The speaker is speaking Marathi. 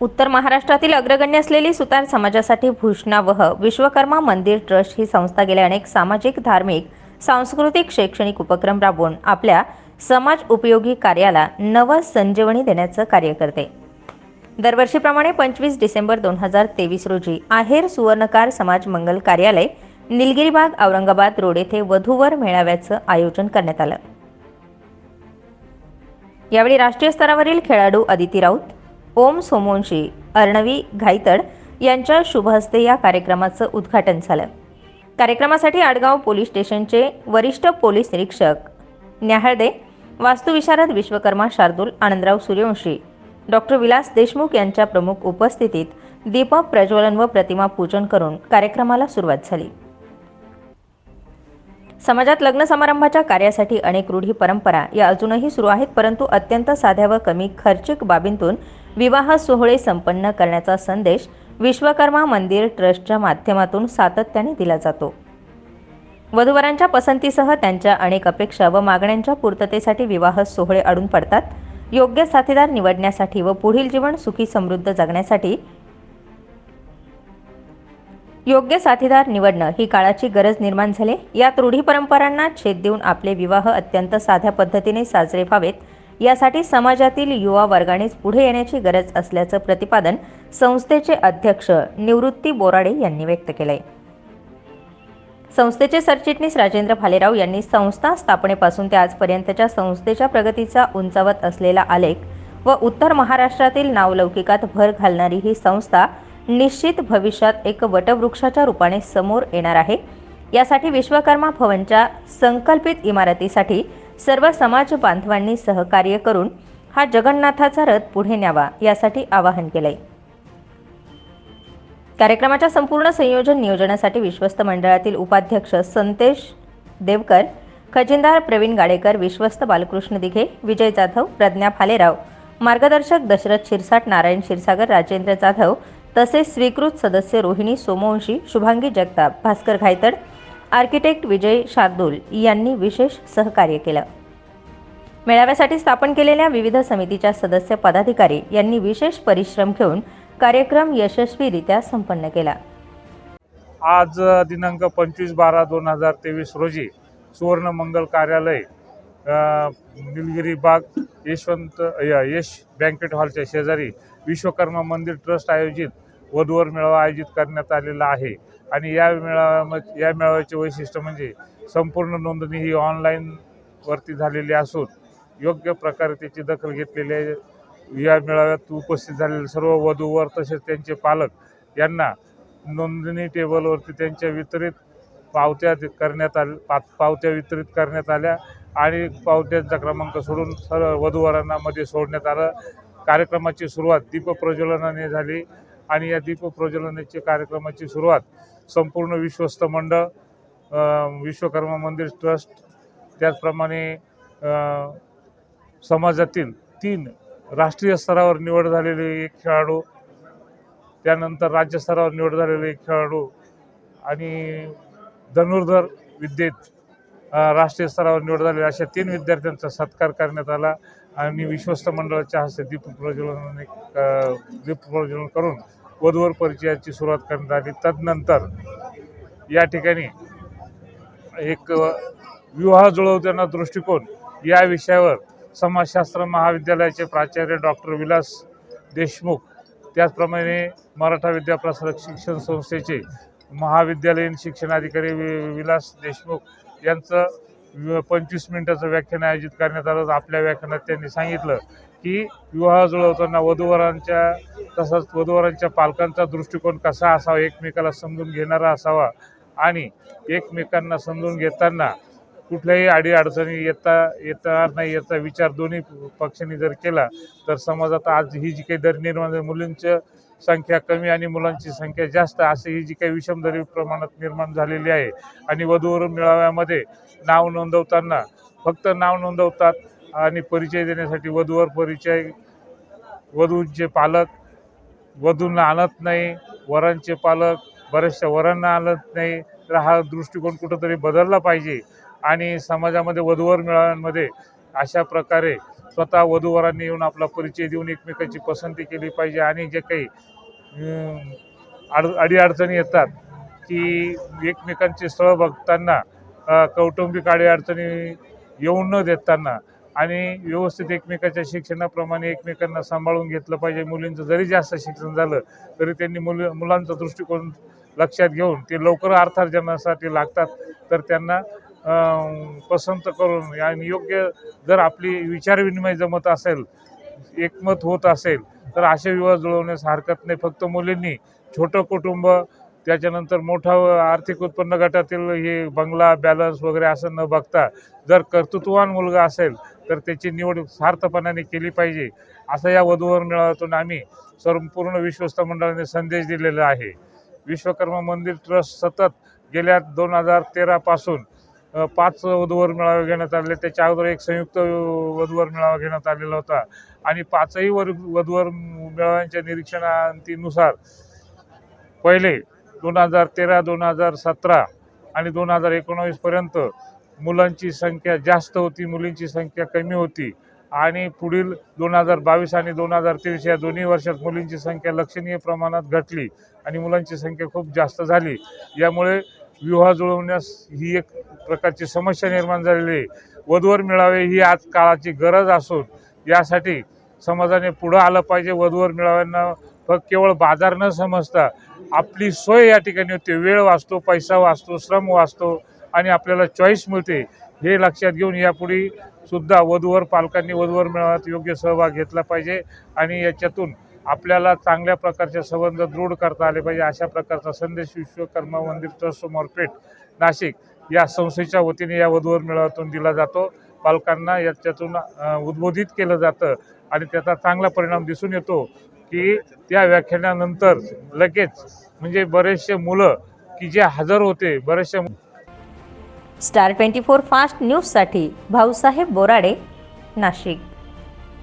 उत्तर महाराष्ट्रातील अग्रगण्य असलेली सुतार समाजासाठी भूषणावह विश्वकर्मा मंदिर ट्रस्ट ही संस्था गेल्या अनेक सामाजिक धार्मिक सांस्कृतिक शैक्षणिक उपक्रम राबवून आपल्या समाज उपयोगी कार्याला नव संजीवनी देण्याचं कार्य करते. दरवर्षीप्रमाणे पंचवीस डिसेंबर दोन हजार तेवीस रोजी आहेर सुवर्णकार समाज मंगल कार्यालय निलगिरीबाग औरंगाबाद रोड येथे वधूवर मेळाव्याचं आयोजन करण्यात आलं. यावेळी राष्ट्रीय स्तरावरील खेळाडू अदिती राऊत ओम सोमोंशी अर्णवी घाईतड यांच्या शुभहस्ते या कार्यक्रमाचं उद्घाटन झालं. कार्यक्रमासाठी आडगाव पोलीस स्टेशनचे वरिष्ठ पोलीस निरीक्षक न्याहळदे वास्तुविशारद विश्वकर्मा शार्दूल आनंदराव सूर्यवंशी डॉक्टर विलास देशमुख यांच्या प्रमुख उपस्थितीत दीपक प्रज्वलन व प्रतिमा पूजन करून कार्यक्रमाला सुरुवात झाली. समाजात लग्न समारंभाच्या कार्यासाठी अनेक रूढी परंपरा या अजूनही सुरू आहेत परंतु अत्यंत साध्या व कमी खर्चिक बाबींतून विवाह सोहळे संपन्न करण्याचा संदेश विश्वकर्मा मंदिर ट्रस्टच्या माध्यमातून सातत्याने दिला जातो. वधूवरांच्या पसंतीसह त्यांच्या अनेक अपेक्षा व मागण्यांच्या पूर्ततेसाठी विवाह सोहळे अडून पडतात. योग्य साथीदार निवडण्यासाठी व पुढील जीवन सुखी समृद्ध जगण्यासाठी योग्य साथीदार निवडणं ही काळाची गरज निर्माण झाली. यात रूढी परंपरांना छेद देऊन आपले विवाह अत्यंत साध्या पद्धतीने साजरे व्हावेत. यासाठी समाजातील युवा वर्गानेच पुढे येण्याची गरज असल्याचं प्रतिपादन संस्थेचे अध्यक्ष निवृत्ती बोराडे यांनी व्यक्त केलंय. संस्थेचे सरचिटणीस राजेंद्र भालेराव यांनी संस्था स्थापनेपासून ते आजपर्यंतच्या संस्थेच्या प्रगतीचा उंचावत असलेला आलेख व उत्तर महाराष्ट्रातील नावलौकिकात भर घालणारी ही संस्था निश्चित भविष्यात एक वटवृक्षाच्या रूपाने समोर येणार आहे. यासाठी विश्वकर्मा भवनच्या संकल्पित इमारतीसाठी सर्व समाज बांधवांनी सहकार्य करून हा जगन्नाथाचा रथ पुढे न्यावा यासाठी आवाहन केलंय. कार्यक्रमाच्या संपूर्ण संयोजन नियोजनासाठी विश्वस्त मंडळातील उपाध्यक्ष संतेश देवकर खजिनदार प्रवीण गाडेकर विश्वस्त बालकृष्ण दिघे विजय जाधव प्रज्ञा फालेराव मार्गदर्शक दशरथ शिरसाट नारायण क्षीरसागर राजेंद्र जाधव तसेच स्वीकृत सदस्य रोहिणी सोमवंशी शुभांगी जगताप भास्कर घायतड आर्किटेक्ट विजय शार्दूल यांनी विशेष सहकार्य केलं. मेळाव्यासाठी स्थापन केलेल्या विविध समितीच्या सदस्य पदाधिकारी यांनी विशेष परिश्रम घेऊन कार्यक्रम यशस्वीरित्या संपन्न केला. आज दिनांक पंचवीस बारा दोन हजार तेवीस रोजी सुवर्ण मंगल कार्यालय निलगिरी बाग यशवंत यश बँकेट हॉलच्या शेजारी विश्वकर्मा मंदिर ट्रस्ट आयोजित वधूवर मेळावा आयोजित करण्यात आलेला आहे. आणि या मेळाव्यामध्ये या मेळाव्याचे वैशिष्ट्य म्हणजे संपूर्ण नोंदणी ही ऑनलाईनवरती झालेली असून योग्य प्रकारे त्याची दखल घेतलेली आहे. या मेळाव्यात उपस्थित झालेले सर्व वधूवर तसेच त्यांचे पालक यांना नोंदणी टेबलवरती त्यांच्या वितरित पावत्या करण्यात आल्या पा पावत्या वितरित करण्यात आल्या आणि पावत्यांचा क्रमांक सोडून सर्व वधूवरांना मध्ये सोडण्यात आलं. कार्यक्रमाची सुरुवात दीपप्रज्वलनाने झाली. आणि या दीप दीपप्रज्वलनाची कार्यक्रमाची सुरुवात संपूर्ण विश्वस्त मंडळ विश्वकर्मा मंदिर ट्रस्ट त्याचप्रमाणे समाजातील तीन राष्ट्रीय स्तरावर निवड झालेले एक खेळाडू त्यानंतर राज्यस्तरावर निवड झालेले एक खेळाडू आणि धनुर्धर विद्येत राष्ट्रीय स्तरावर निवड झालेले अशा तीन विद्यार्थ्यांचा सत्कार करण्यात आला. आणि विश्वस्त मंडळाच्या हस्ते दीपप्रज्वलनाने अ, दीपप्रज्वलन करून वधूवर परिचयाची सुरुवात करण्यात आली. तदनंतर या ठिकाणी एक विवाह जुळवताना दृष्टिकोन या विषयावर समाजशास्त्र महाविद्यालयाचे प्राचार्य डॉक्टर विलास देशमुख त्याचप्रमाणे मराठा विद्याप्रसारक शिक्षण संस्थेचे महाविद्यालयीन शिक्षणाधिकारी वि विलास देशमुख यांचं पंचवीस मिनिटाचं व्याख्यान आयोजित करण्यात आलं. आपल्या व्याख्यानात त्यांनी सांगितलं की विवाह जुळवताना वधूवरांच्या तसंच वधूवरांच्या पालकांचा दृष्टिकोन कसा असावा एकमेकाला समजून घेणारा असावा आणि एकमेकांना समजून घेताना कुठल्याही अडीअडचणी येता येणार नाही याचा विचार दोन्ही पक्षांनी जर केला तर समाजात आज ही जी काही दर निर्माण झाली, मुलींची संख्या कमी आणि मुलांची संख्या जास्त असे ही जी काही विषमदरी प्रमाणात निर्माण झालेली आहे. आणि वधूवर मेळाव्यामध्ये नाव नोंदवताना फक्त नाव नोंदवतात आणि परिचय देण्यासाठी वधूवर परिचय वधूंचे पालक वधूंना आणत नाही वरांचे पालक बऱ्याचशा वरांना आणत नाही. तर हा दृष्टिकोन कुठंतरी बदलला पाहिजे. आणि समाजामध्ये वधूवर मेळाव्यांमध्ये अशा प्रकारे स्वतः वधूवरांनी येऊन आपला परिचय देऊन एकमेकाची पसंती केली पाहिजे आणि जे काही अड अडीअडचणी येतात की एकमेकांची स्थळं बघताना कौटुंबिक अडीअडचणी येऊ न देताना आणि व्यवस्थित एकमेकाच्या शिक्षणाप्रमाणे एकमेकांना सांभाळून घेतलं पाहिजे. मुलींचं जरी जास्त शिक्षण झालं तरी त्यांनी मुल मुलांचा दृष्टिकोन लक्षात घेऊन ते लवकर अर्थार्जनासाठी लागतात तर त्यांना पसंत करून आणि योग्य जर आपली विचारविनिमय जमत असेल एकमत होत असेल तर असे विवाह जुळवण्यास हरकत नाही. फक्त मुलींनी छोटं कुटुंब त्याच्यानंतर मोठा आर्थिक उत्पन्न गटातील हे बंगला बॅलन्स वगैरे असं न बघता जर कर्तृत्ववान मुलगा असेल तर त्याची निवड सार्थपणाने केली पाहिजे. असं या वधूवर मेळाव्यातून आम्ही संपूर्ण विश्वस्त मंडळाने संदेश दिलेला आहे. विश्वकर्मा मंदिर ट्रस्ट सतत गेल्या दोन हजार तेरापासून पाच वधूवर मेळावे घेण्यात आले. त्याच्या अगोदर एक संयुक्त वधूवर मेळावा घेण्यात आलेला होता. आणि पाचही वर वधूवर मेळाव्यांच्या निरीक्षणांतीनुसार पहिले दोन हजार तेरा दोन हजार सतरा आणि दोन हजार एकोणावीसपर्यंत मुलांची संख्या जास्त होती मुलींची संख्या कमी होती. आणि पुढील दोन हजार बावीस आणि दोन हजार तेवीस या दोन्ही वर्षात मुलींची संख्या लक्षणीय प्रमाणात घटली आणि मुलांची संख्या खूप जास्त झाली. यामुळे विवाह जुळवण्यास ही एक प्रकारची समस्या निर्माण झालेली आहे. वधूवर मिळावे ही आज काळाची गरज असून यासाठी समाजाने पुढं आलं पाहिजे. वधूवर मिळाव्यांना फक्त केवळ बाजार न समजता आपली सोय या ठिकाणी होते. वेळ वाचतो पैसा वाचतो श्रम वाचतो आणि आपल्याला चॉईस मिळते हे लक्षात घेऊन यापुढे सुद्धा वधूवर पालकांनी वधूवर मेळाव्यात योग्य सहभाग घेतला पाहिजे आणि याच्यातून आपल्याला चांगल्या प्रकारचे संबंध दृढ करता आले पाहिजे. अशा प्रकारचा संदेश विश्वकर्मा मंदिर ट्रस्ट समोर पेठ नाशिक या संस्थेच्या वतीने या वधूवर मेळाव्यातून दिला जातो. पालकांना याच्यातून उद्बोधित केलं जातं आणि त्याचा चांगला परिणाम दिसून येतो की त्या व्याख्यानानंतर लगेच म्हणजे बरेचसे मुलं की जे हजर होते बरेचसे स्टार ट्वेंटी फोर फास्ट न्यूजसाठी भाऊसाहेब बोराडे नाशिक.